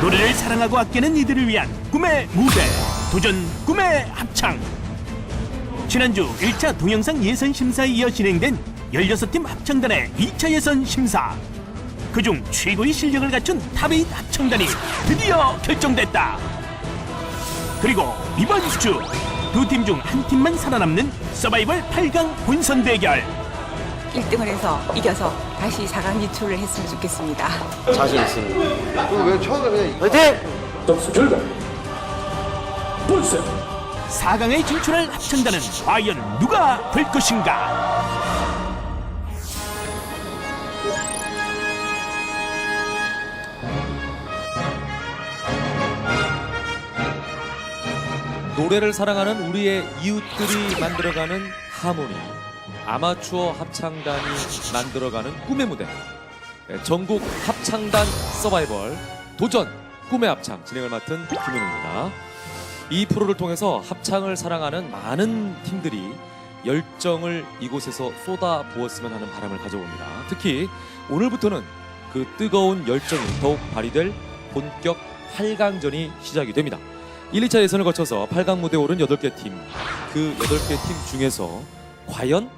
노래를 사랑하고 아끼는 이들을 위한 꿈의 무대 도전 꿈의 합창. 지난주 1차 동영상 예선 심사에 이어 진행된 16팀 합창단의 2차 예선 심사. 그중 최고의 실력을 갖춘 탑8 합창단이 드디어 결정됐다. 그리고 이번 주 두 팀 중 한 팀만 살아남는 서바이벌 8강 본선 대결. 1등을 해서 이겨서 다시 4강 진출을 했으면 좋겠습니다. 자신 있습니다. 왜 처음에 그냥 화이팅! 점수 결과 본선 4강에 진출할 합창단은 과연 누가 될 것인가? 노래를 사랑하는 우리의 이웃들이 만들어가는 하모니 아마추어 합창단이 만들어가는 꿈의 무대. 네, 전국 합창단 서바이벌 도전 꿈의 합창 진행을 맡은 김현우입니다. 이 프로를 통해서 합창을 사랑하는 많은 팀들이 열정을 이곳에서 쏟아 부었으면 하는 바람을 가져옵니다. 특히 오늘부터는 그 뜨거운 열정이 더욱 발휘될 본격 8강전이 시작이 됩니다. 1, 2차 예선을 거쳐서 8강 무대에 오른 8개 팀. 그 8개 팀 중에서 과연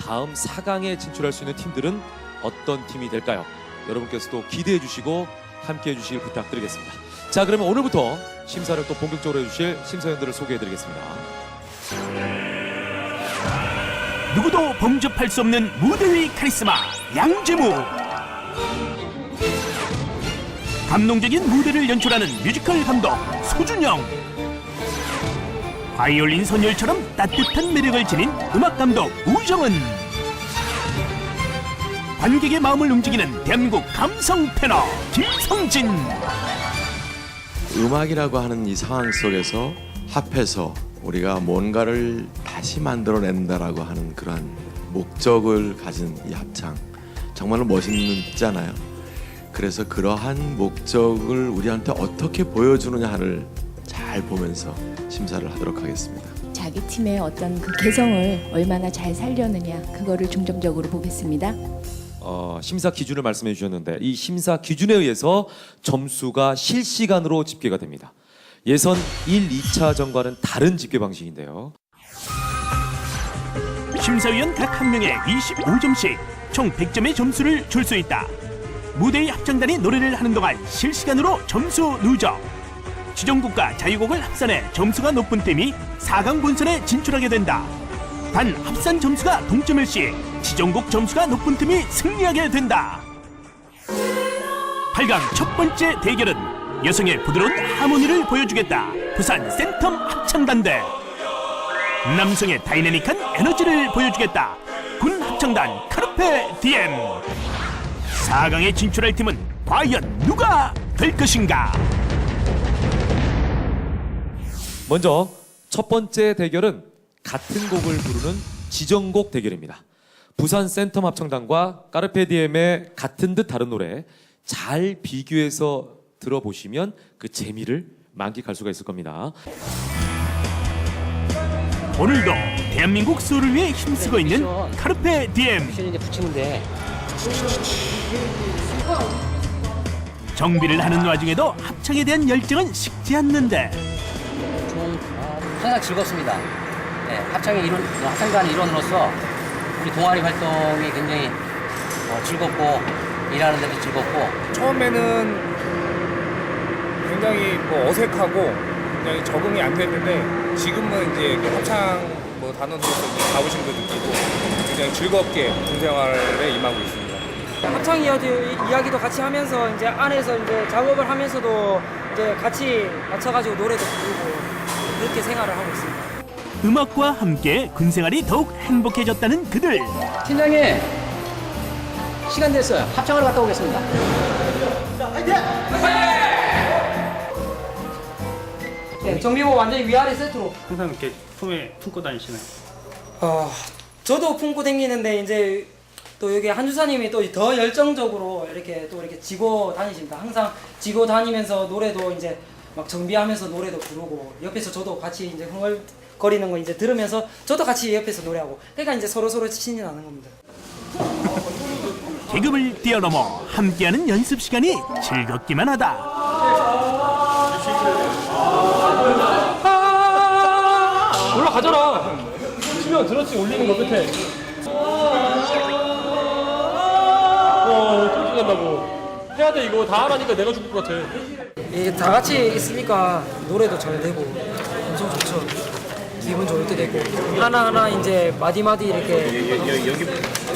다음 4강에 진출할 수 있는 팀들은 어떤 팀이 될까요? 여러분께서도 기대해 주시고 함께 해 주시길 부탁드리겠습니다. 자, 그러면 오늘부터 심사를 또 본격적으로 해 주실 심사위원들을 소개해 드리겠습니다. 누구도 범접할 수 없는 무대 위 카리스마 양재무 감동적인 무대를 연출하는 뮤지컬 감독 소준영 바이올린 선율처럼 따뜻한 매력을 지닌 음악 감독 우정은 관객의 마음을 움직이는 대한민국 감성 테너 김성진 음악이라고 하는 이 상황 속에서 합해서 우리가 뭔가를 다시 만들어낸다라고 하는 그러한 목적을 가진 이 합창 정말로 멋있잖아요. 그래서 그러한 목적을 우리한테 어떻게 보여주느냐를 잘 보면서 심사를 하도록 하겠습니다. 자기 팀의 어떤 그 개성을 얼마나 잘 살려느냐 그거를 중점적으로 보겠습니다. 어, 심사 기준을 말씀해 주셨는데 이 심사 기준에 의해서 점수가 실시간으로 집계가 됩니다. 예선 1, 2차전과는 다른 집계 방식인데요. 심사위원 각 한 명에 25점씩 총 100점의 점수를 줄 수 있다. 무대의 합창단이 노래를 하는 동안 실시간으로 점수 누적. 지정곡과 자유곡을 합산해 점수가 높은 팀이 4강 본선에 진출하게 된다. 단 합산 점수가 동점일 시 지정곡 점수가 높은 팀이 승리하게 된다. 8강 첫 번째 대결은 여성의 부드러운 하모니를 보여주겠다. 부산 센텀 합창단 대 남성의 다이내믹한 에너지를 보여주겠다. 군 합창단 카르페 디엠. 4강에 진출할 팀은 과연 누가 될 것인가? 먼저 첫 번째 대결은 같은 곡을 부르는 지정곡 대결입니다. 부산 센텀 합창단과 까르페디엠의 같은 듯 다른 노래 잘 비교해서 들어보시면 그 재미를 만끽할 수가 있을 겁니다. 오늘도 대한민국 수를 위해 힘쓰고 있는 카르페 디엠. 붙이는데 정비를 하는 와중에도 합창에 대한 열정은 식지 않는데 좀 항상 즐겁습니다. 네, 합창의 일원, 합창단의 일원으로서 우리 동아리 활동이 굉장히 어, 즐겁고 일하는 데도 즐겁고 처음에는 굉장히 뭐 어색하고 굉장히 적응이 안 됐는데 지금은 이제 그 합창 뭐 단원들도 이제 자부심도 느끼고 굉장히 즐겁게 군생활에 임하고 있습니다. 합창 이야기, 이야기도 같이 하면서 이제 안에서 이제 작업을 하면서도 이제 같이 맞춰가지고 노래도 부르고 그렇게 생활을 하고 있습니다. 음악과 함께 군생활이 더욱 행복해졌다는 그들. 팀장님 시간 됐어요. 합창하러 갔다 오겠습니다. 네, 정비복 완전히 위아래 세트로. 항상 이렇게 품에 품고 다니시나요? 어, 저도 품고 다니는데 이제 또 여기 한주사님이 또 더 열정적으로 이렇게 또 이렇게 지고 다니십니다. 항상 지고 다니면서 노래도 이제 막 정비하면서 노래도 부르고 옆에서 저도 같이 이제 흥얼거리는 거 이제 들으면서 저도 같이 옆에서 노래하고 그러니까 이제 서로 서로 신이 나는 겁니다. 계급을 뛰어넘어 함께하는 연습 시간이 즐겁기만 하다. 아, 올라가져라. 치면 들었지 올리는 거 끝에. 어, 쫓겨간다고. 해야 돼 이거 다 하라니까 내가 죽을 것 같아. 이게 다 같이 있으니까 노래도 잘 되고 엄청 좋죠. 기분 좋을 때 되고 하나하나 이제 마디마디 이렇게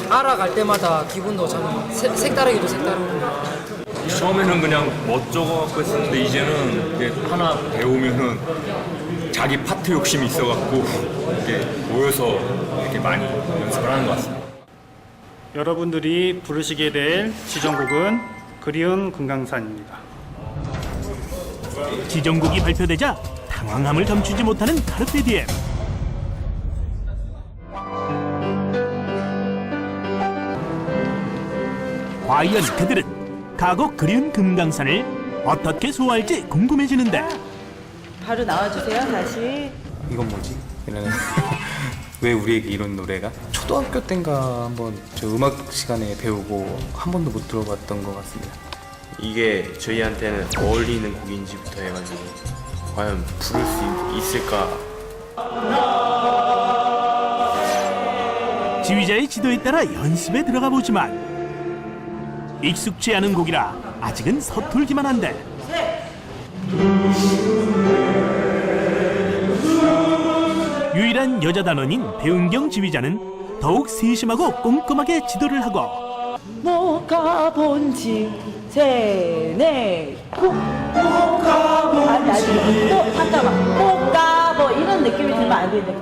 알아갈 때마다 기분도 참 색- 색다르기도 색다르고 처음에는 그냥 멋쩍어갖고 했었는데 이제는 이게 하나 배우면은 자기 파트 욕심이 있어갖고 이렇게 모여서 이렇게 많이 연습을 하는 것 같습니다. 여러분들이 부르시게 될 지정곡은 그리운 금강산입니다. 지정곡이 발표되자 당황함을 감추지 못하는 카르페디엠. 과연 그들은 가곡 그리운 금강산을 어떻게 소화할지 궁금해지는데 바로 나와주세요, 다시. 이건 뭐지? 이러는 왜 우리에게 이런 노래가? 초등학교 때인가 한번 저 음악 시간에 배우고 한 번도 못 들어봤던 것 같습니다. 이게 저희한테는 어울리는 곡인지부터 해가지고 과연 부를 수 있, 있을까 지휘자의 지도에 따라 연습에 들어가 보지만 익숙치 않은 곡이라 아직은 서툴기만 한데 유일한 여자 단원인 배은경 지휘자는 더욱 세심하고 꼼꼼하게 지도를 하고 못 가본 지 세네 못 가본 아니 아니 또 잠깐만. 못 가본 이런 느낌이 들면 안 되는데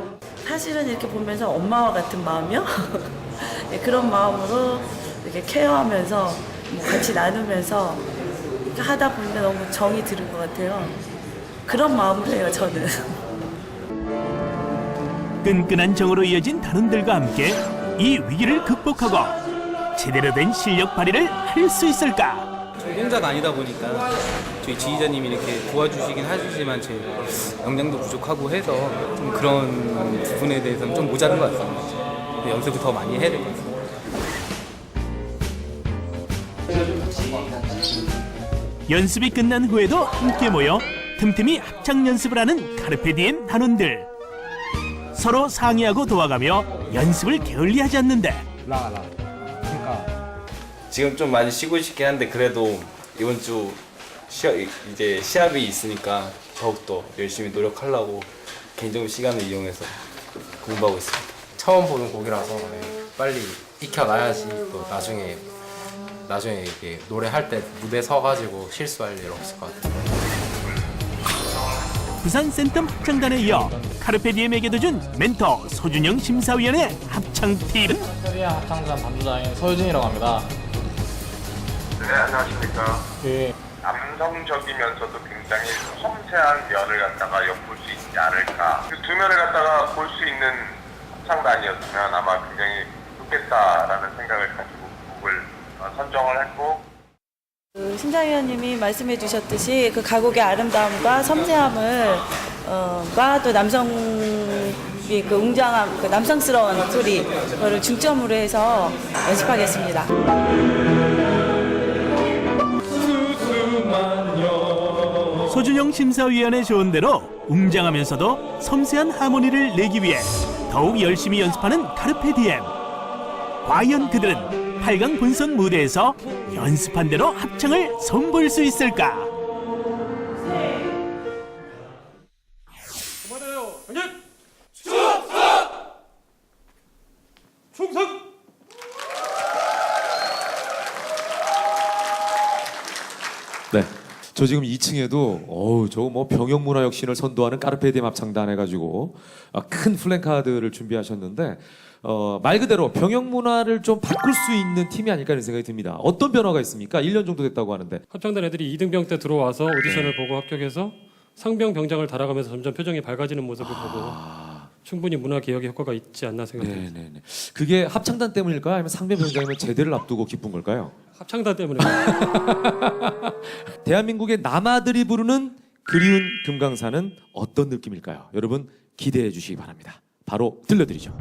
사실은 이렇게 보면서 엄마와 같은 마음이요? 네, 그런 마음으로 이렇게 케어하면서 뭐 같이 나누면서 하다 보니까 너무 정이 드는 것 같아요. 그런 마음으로 해요 저는 끈끈한 정으로 이어진 단원들과 함께 이 위기를 극복하고 제대로 된 실력 발휘를 할 수 있을까? 저희 혼자가 아니다 보니까 저희 지휘자님이 이렇게 도와주시긴 하시지만 제 역량도 부족하고 해서 좀 그런 부분에 대해서는 좀 모자른 것 같습니다. 연습을 더 많이 해야 될 것 같습니다. 연습이 끝난 후에도 함께 모여 틈틈이 합창 연습을 하는 카르페디엠 단원들 서로 상의하고 도와가며 연습을 게을리하지 않는데 지금 좀 많이 쉬고 싶긴 한데 그래도 이번 주 시합, 이제 시합이 있으니까 더욱더 열심히 노력하려고 개인적인 시간을 이용해서 공부하고 있습니다. 처음 보는 곡이라서 네, 빨리 익혀놔야지 또 나중에 나중에 이렇게 노래할 때 무대 서가지고 실수할 일 없을 것 같아요. 부산 센텀 합창단에 이어 카르페디엠에게도 준 멘토 소준영 심사위원의 합창 팁은 코리아 합창단 반주자인 서유진이라고 합니다. 네 안녕하십니까. 그 남성적이면서도 굉장히 섬세한 면을 갖다가 엿볼 수 있지 않을까. 그두 면을 갖다가 볼 수 있는 합창단이었으면 아마 굉장히 좋겠다라는 생각을 가지고 곡을 어, 선정을 했고 그 심사위원님이 말씀해 주셨듯이 그 가곡의 아름다움과 섬세함을 어, 과또 남성의 그 웅장함, 그 남성스러운 소리 그거를 중점으로 해서 연습하겠습니다. 소준영 심사위원의 조언대로 웅장하면서도 섬세한 하모니를 내기 위해 더욱 열심히 연습하는 카르페 디엠. 과연 그들은 8강 본선 무대에서 연습한 대로 합창을 선보일 수 있을까? 그만해요. 경례. 충성. 네. 저 지금 2층에도 어우 저거 뭐 병영문화혁신을 선도하는 까르페디엠 합창단 해가지고 아, 큰 플랜카드를 준비하셨는데 어, 말 그대로 병영문화를 좀 바꿀 수 있는 팀이 아닐까 하는 생각이 듭니다. 어떤 변화가 있습니까? 1년 정도 됐다고 하는데 합창단 애들이 2등병 때 들어와서 오디션을 보고 합격해서 상병 병장을 달아가면서 점점 표정이 밝아지는 모습을 보고 충분히 문화 개혁의 효과가 있지 않나 생각합니다. 네네네. 그게 합창단 때문일까요? 아니면 상배 병장이면 제대를 앞두고 기쁜 걸까요? 합창단 때문에 대한민국의 남아들이 부르는 그리운 금강산은 어떤 느낌일까요? 여러분 기대해 주시기 바랍니다. 바로 들려드리죠.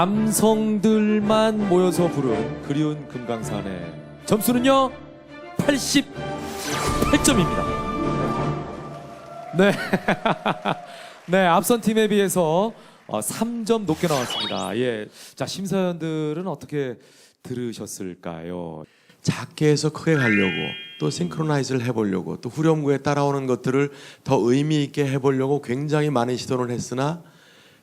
남성들만 모여서 부른 그리운 금강산의 점수는요 88점입니다. 네, 네 앞선 팀에 비해서 어, 3점 높게 나왔습니다. 예, 자 심사위원들은 어떻게 들으셨을까요? 작게 해서 크게 가려고 또 싱크로나이즈를 해보려고 또 후렴구에 따라오는 것들을 더 의미 있게 해보려고 굉장히 많은 시도를 했으나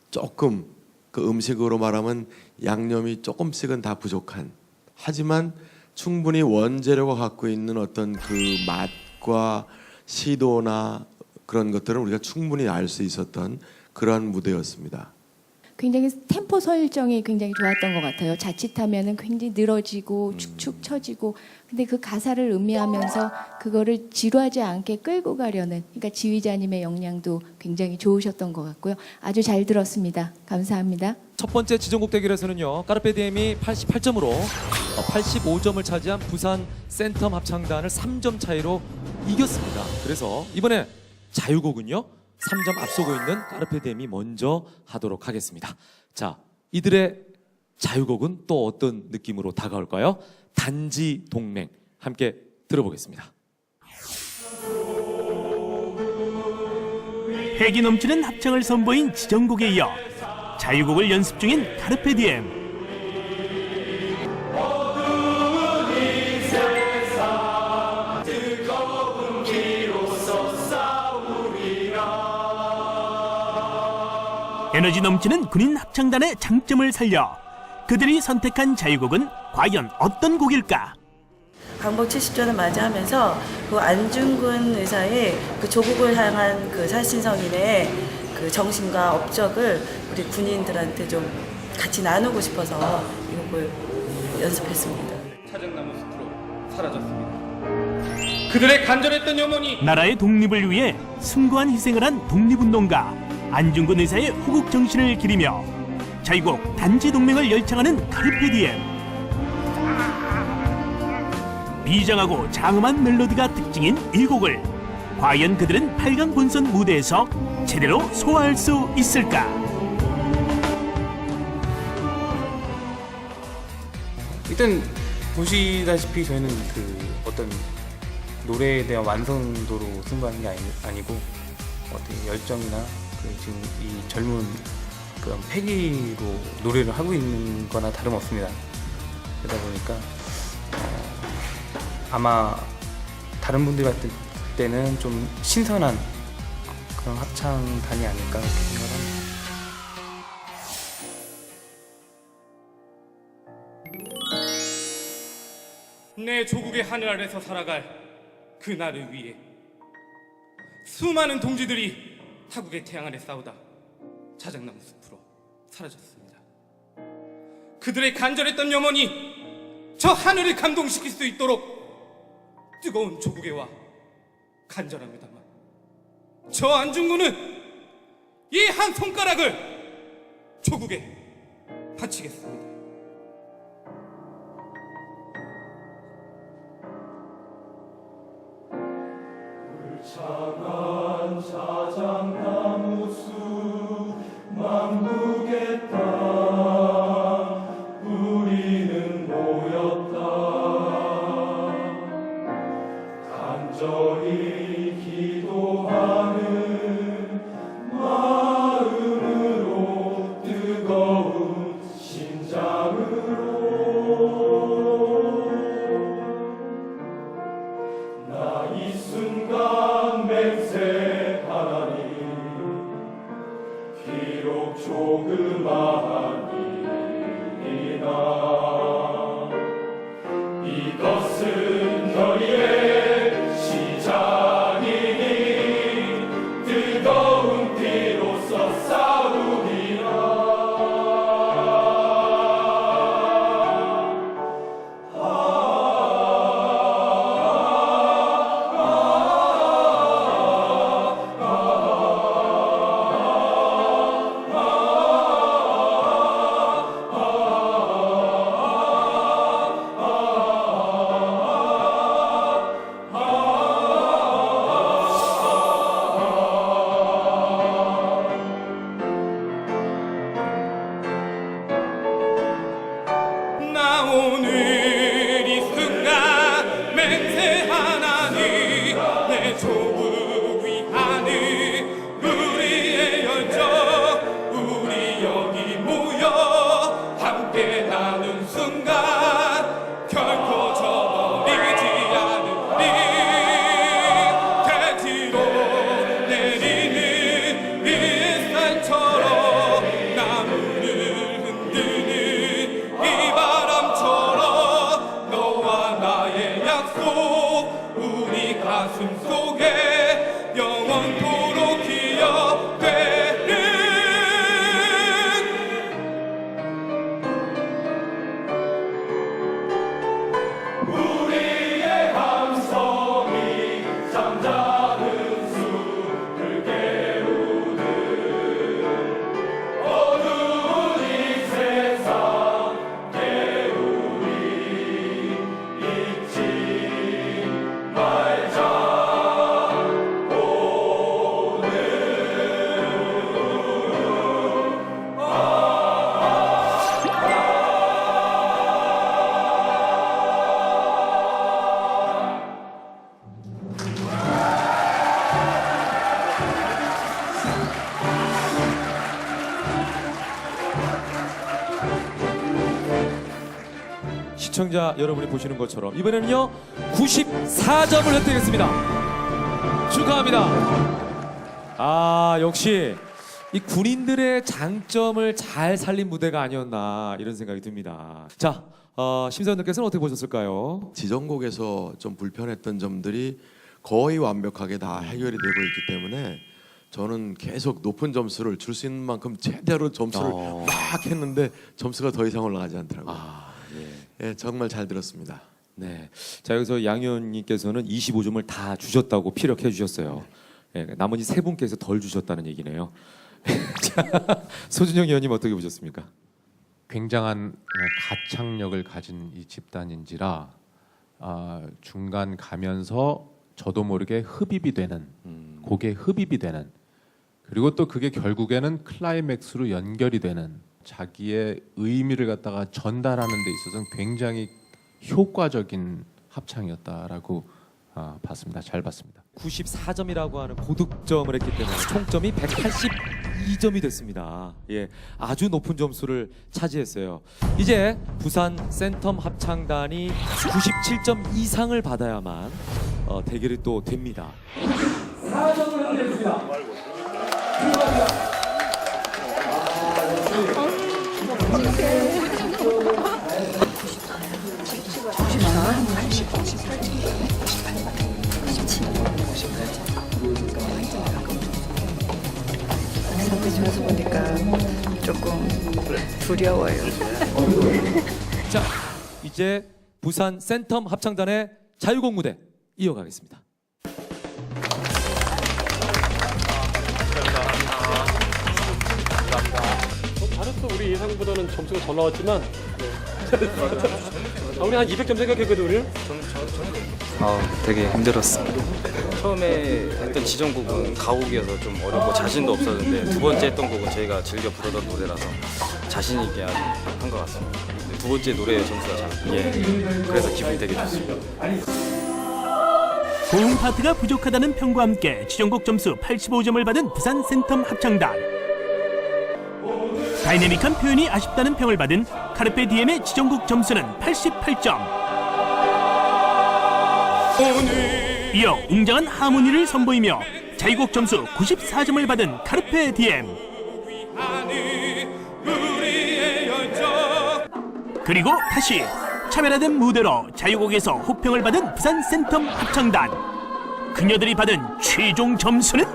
조금 그 음식으로 말하면 양념이 조금씩은 다 부족한 하지만 충분히 원재료가 갖고 있는 어떤 그 맛과 시도나 그런 것들은 우리가 충분히 알 수 있었던 그러한 무대였습니다. 굉장히 템포 설정이 굉장히 좋았던 것 같아요. 자칫하면은 굉장히 늘어지고 축축 처지고 근데 그 가사를 음미하면서 그거를 지루하지 않게 끌고 가려는 그러니까 지휘자님의 역량도 굉장히 좋으셨던 것 같고요. 아주 잘 들었습니다. 감사합니다. 첫 번째 지정곡 대결에서는요 까르페디엠이 88점으로 85점을 차지한 부산 센텀 합창단을 3점 차이로 이겼습니다. 그래서 이번에 자유곡은요 3점 앞서고 있는 까르페디엠이 먼저 하도록 하겠습니다. 자 이들의 자유곡은 또 어떤 느낌으로 다가올까요? 단지 동맹 함께 들어보겠습니다. 패기 넘치는 합창을 선보인 지정곡에 이어 자유곡을 연습 중인 카르페디엠 에너지 넘치는 군인 합창단의 장점을 살려 그들이 선택한 자유곡은 과연 어떤 곡일까? 광복 70주년을 맞이하면서 그 안중근 의사의 그 조국을 향한 그 살신성인의 그 정신과 업적을 우리 군인들한테 좀 같이 나누고 싶어서 이 곡을 연습했습니다. 차정나무 숲으로 사라졌습니다. 그들의 간절했던 염원이 나라의 독립을 위해 숭고한 희생을 한 독립운동가 안중근 의사의 호국 정신을 기리며 자유곡 단지 동맹을 열창하는 카르페디엠 비장하고 장엄한 멜로디가 특징인 이 곡을 과연 그들은 8강 본선 무대에서 제대로 소화할 수 있을까? 일단 보시다시피 저희는 그 어떤 노래에 대한 완성도로 승부하는 게 아니, 아니고 어떤 열정이나 그 지금 이 젊은 그런 패기로 노래를 하고 있는 거나 다름없습니다. 그러다 보니까 어, 아마 다른 분들이 봤을 때는 좀 신선한 그런 합창단이 아닐까 그렇게 생각합니다. 내 조국의 하늘 아래서 살아갈 그 나를 위해 수많은 동지들이 타국의 태양 아래 싸우다 자작나무 숲으로 사라졌습니다. 그들의 간절했던 염원이 저 하늘을 감동시킬 수 있도록 뜨거운 조국에 와 간절합니다만 저 안중근은 이 한 손가락을 조국에 바치겠습니다. among 시청자 여러분이 보시는 것처럼 이번에는요 94점을 획득했습니다. 축하합니다. 아 역시 이 군인들의 장점을 잘 살린 무대가 아니었나 이런 생각이 듭니다. 자 어, 심사위원들께서는 어떻게 보셨을까요? 지정곡에서 좀 불편했던 점들이 거의 완벽하게 다 해결이 되고 있기 때문에 저는 계속 높은 점수를 줄 수 있는 만큼 제대로 점수를 어. 막 했는데 점수가 더 이상 올라가지 않더라고요. 아 예. 예, 정말 잘 들었습니다. 네. 자 여기서 양 의원님께서는 25점을 다 주셨다고 피력해 주셨어요. 예, 나머지 세 분께서 덜 주셨다는 얘기네요. 자, 소준영 의원님 어떻게 보셨습니까? 굉장한 가창력을 가진 이 집단인지라 아, 중간 가면서 저도 모르게 흡입이 되는 곡에 흡입이 되는 그리고 또 그게 결국에는 클라이맥스로 연결이 되는 자기의 의미를 갖다가 전달하는 데 있어서는 굉장히 효과적인 합창이었다라고 아, 봤습니다. 잘 봤습니다. 94점이라고 하는 고득점을 했기 때문에 총점이 182점이 됐습니다. 예, 아주 높은 점수를 차지했어요. 이제 부산 센텀 합창단이 97점 이상을 받아야만 어, 대결이 또 됩니다. 4점을 냈습니다. 두려워요. 자, 이제 부산 센텀 합창단의 자유곡 무대 이어가겠습니다. 잘했어 우리 예상보다는 점수가 덜 나왔지만 네. 아, 우리 한 200점 생각했거든 우리는 아, 되게 힘들었습니다. 처음에 했던 지정곡은 가곡이어서 좀 어렵고 자신도 없었는데 두 번째 했던 곡은 저희가 즐겨 부르던 노래라서 자신 있게 한 것 같습니다. 두 번째 노래 점수가 잘, 예, 그래서 기분이 되게 좋습니다. 고음 파트가 부족하다는 평과 함께 지정곡 점수 85점을 받은 부산 센텀 합창단 다이내믹한 표현이 아쉽다는 평을 받은 카르페 디엠의 지정곡 점수는 88점. 이어 웅장한 하모니를 선보이며 자유곡 점수 94점을 받은 카르페 디엠. 그리고 다시 차별화된 무대로 자유곡에서 호평을 받은 부산 센텀 합창단. 그녀들이 받은 최종 점수는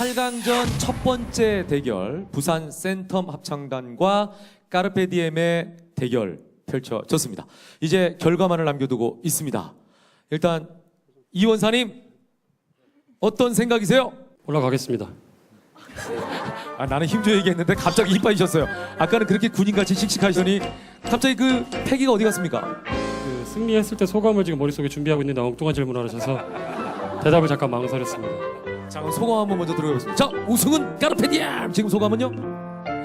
8강전 첫 번째 대결 부산 센텀 합창단과 까르페디엠의 대결 펼쳐졌습니다. 이제 결과만을 남겨두고 있습니다. 일단 이원사님 어떤 생각이세요? 올라가겠습니다. 아, 나는 힘줘 얘기했는데 갑자기 힘 빠지셨어요. 아까는 그렇게 군인같이 씩씩하시더니 갑자기 그 패기가 어디 갔습니까? 그 승리했을 때 소감을 지금 머릿속에 준비하고 있는데 엉뚱한 질문을 하셔서 대답을 잠깐 망설였습니다. 자 그럼 소감 한번 먼저 들어보겠습니다. 자 우승은 까르페디엠 지금 소감은요?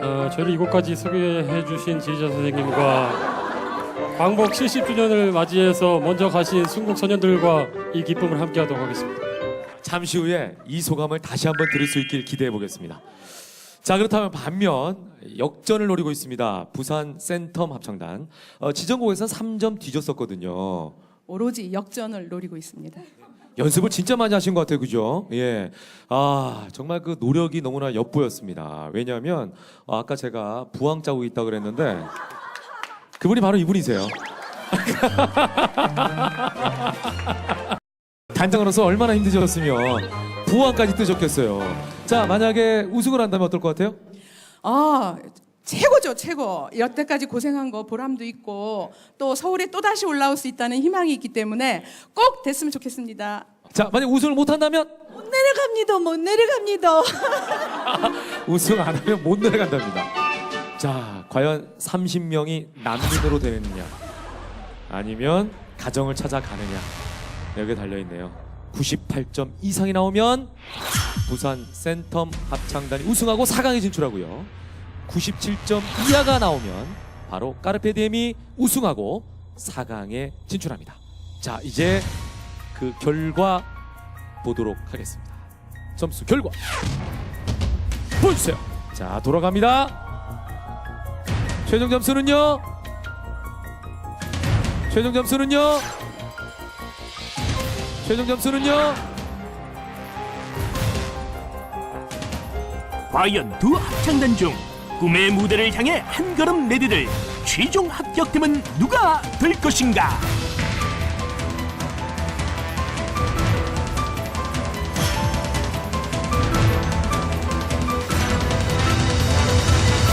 어, 저희를 이곳까지 소개해 주신 지휘자 선생님과 광복 70주년을 맞이해서 먼저 가신 순국 소년들과 이 기쁨을 함께하도록 하겠습니다. 잠시 후에 이 소감을 다시 한번 들을 수 있길 기대해 보겠습니다. 자 그렇다면 반면 역전을 노리고 있습니다. 부산 센텀 합창단 어, 지정곡에서 3점 뒤졌었거든요. 오로지 역전을 노리고 있습니다. 연습을 진짜 많이 하신 것 같아요, 그죠? 예. 아, 정말 그 노력이 너무나 엿보였습니다. 왜냐하면 어, 아까 제가 부항 짜고 있다 그랬는데 그분이 바로 이분이세요. 단장으로서 얼마나 힘드셨으면 부항까지 뜨셨겠어요. 자, 만약에 우승을 한다면 어떨 것 같아요? 아 최고죠 최고. 여태까지 고생한 거 보람도 있고 또 서울에 또 다시 올라올 수 있다는 희망이 있기 때문에 꼭 됐으면 좋겠습니다. 자, 만약 우승을 못 한다면 못 내려갑니다. 못 내려갑니다. 우승 안 하면 못 내려간답니다. 자, 과연 30명이 난민으로 되느냐, 아니면 가정을 찾아가느냐 여기에 달려 있네요. 98점 이상이 나오면 부산 센텀 합창단이 우승하고 4강에 진출하고요. 97점 이하가 나오면 바로 까르페디엠이 우승하고 4강에 진출합니다. 자, 이제 그 결과 보도록 하겠습니다. 점수 결과 보여주세요. 자, 돌아갑니다. 최종 점수는요? 최종 점수는요? 최종 점수는요? 과연 두 합창단 중 꿈의 무대를 향해 한 걸음 내디딜 최종 합격팀은 누가 될 것인가?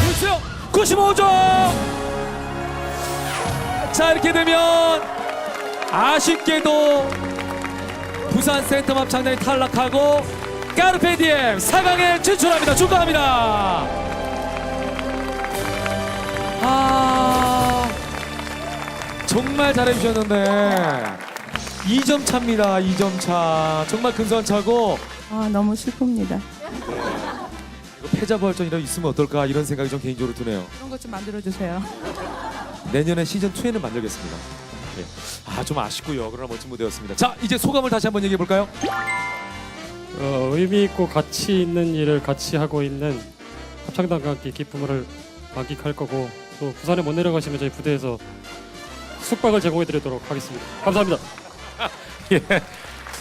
보여주세요. 95점. 자, 이렇게 되면 아쉽게도 부산 센텀 합창단이 탈락하고 까르페디엠 4강에 진출합니다. 축하합니다. 아 정말 잘해주셨는데 2점 차입니다. 2점 차. 정말 근소한 차고 아 너무 슬픕니다. 이거 패자부활전이라도 있으면 어떨까 이런 생각이 좀 개인적으로 드네요. 그런 것 좀 만들어 주세요. 내년에 시즌 2에는 만들겠습니다. 예. 아 좀 아쉽고요. 그러나 멋진 무대였습니다. 자 이제 소감을 다시 한번 얘기해 볼까요? 어, 의미 있고 가치 있는 일을 같이 하고 있는 합창단과 함께 기쁨을 만끽할 거고 또 부산에 못 내려가시면 저희 부대에서 숙박을 제공해 드리도록 하겠습니다. 감사합니다. 예.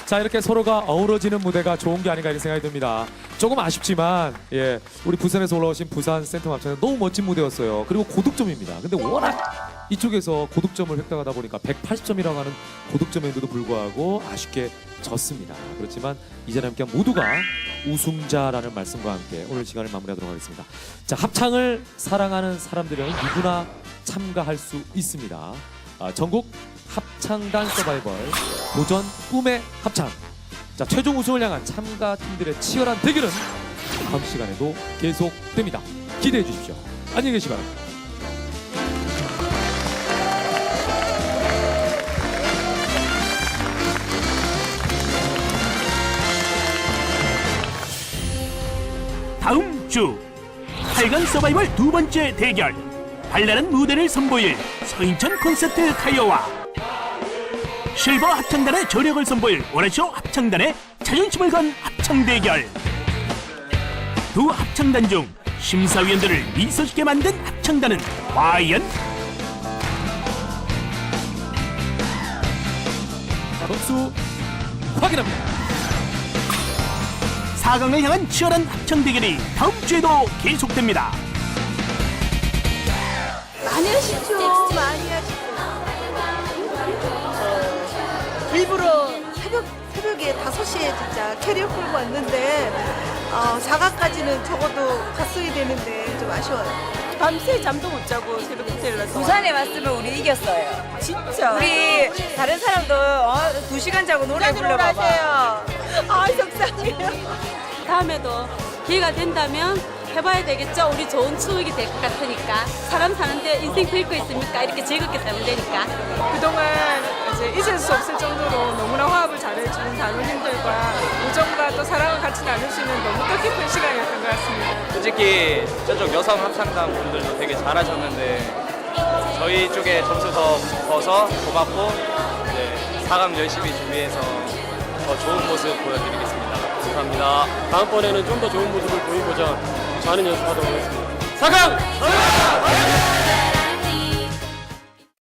자 이렇게 서로가 어우러지는 무대가 좋은 게 아닌가 이런 생각이 듭니다. 조금 아쉽지만 예 우리 부산에서 올라오신 부산 센터 합창단 너무 멋진 무대였어요. 그리고 고득점입니다. 근데 워낙 이쪽에서 고득점을 획득하다 보니까 180점이라고 하는 고득점에도 불구하고 아쉽게 졌습니다. 그렇지만 이자리에 함께한 모두가 우승자라는 말씀과 함께 오늘 시간을 마무리하도록 하겠습니다. 자 합창을 사랑하는 사람들은 누구나 참가할 수 있습니다. 아, 전국 합창단 서바이벌 도전 꿈의 합창. 자 최종 우승을 향한 참가 팀들의 치열한 대결은 다음 시간에도 계속됩니다. 기대해 주십시오. 안녕히 계시기 바랍니다. 주. 8강 서바이벌 두 번째 대결. 발랄한 무대를 선보일 서인천 콘서트 가요와 실버 합창단의 저력을 선보일 원해쇼 합창단의 자존심을 건 합창 대결. 두 합창단 중 심사위원들을 미소짓게 만든 합창단은 과연? 점수 확인합니다. 4강을 향한 치열한 합창 대결이 다음 주에도 계속됩니다. 많이 하시죠. 많이 하시죠. 일부러 새벽, 새벽에 5시에 진짜 캐리어 끌고 왔는데 어, 4가까지는 적어도 갔어야 되는데 좀 아쉬워요. 밤새 잠도 못 자고 새벽부터 일어나서 부산에 왔으면 우리 이겼어요. 진짜 우리 다른 사람도 어, 두 시간 자고 노래 불러봐봐. 아 속상해요. 다음에도 기회가 된다면 해봐야 되겠죠. 우리 좋은 추억이 될 것 같으니까 사람 사는데 인생 별거 있습니까? 이렇게 즐겁게 살면 되니까. 그동안 이제 잊을 수 없을 정도로 너무나 화합을 잘해주는 단원님들과 우정과 또 사랑을 같이 나눌 수 있는 너무 뜻깊은 시간이었던 것 같습니다. 솔직히 저쪽 여성 합창단 분들도 되게 잘하셨는데 저희 쪽에 점수 더 벌어서 고맙고 이제 4강 열심히 준비해서 더 좋은 모습 보여드리겠습니다. 감사합니다. 다음번에는 좀 더 좋은 모습을 보이고자 많은 연습하도록 하겠습니다. 4강!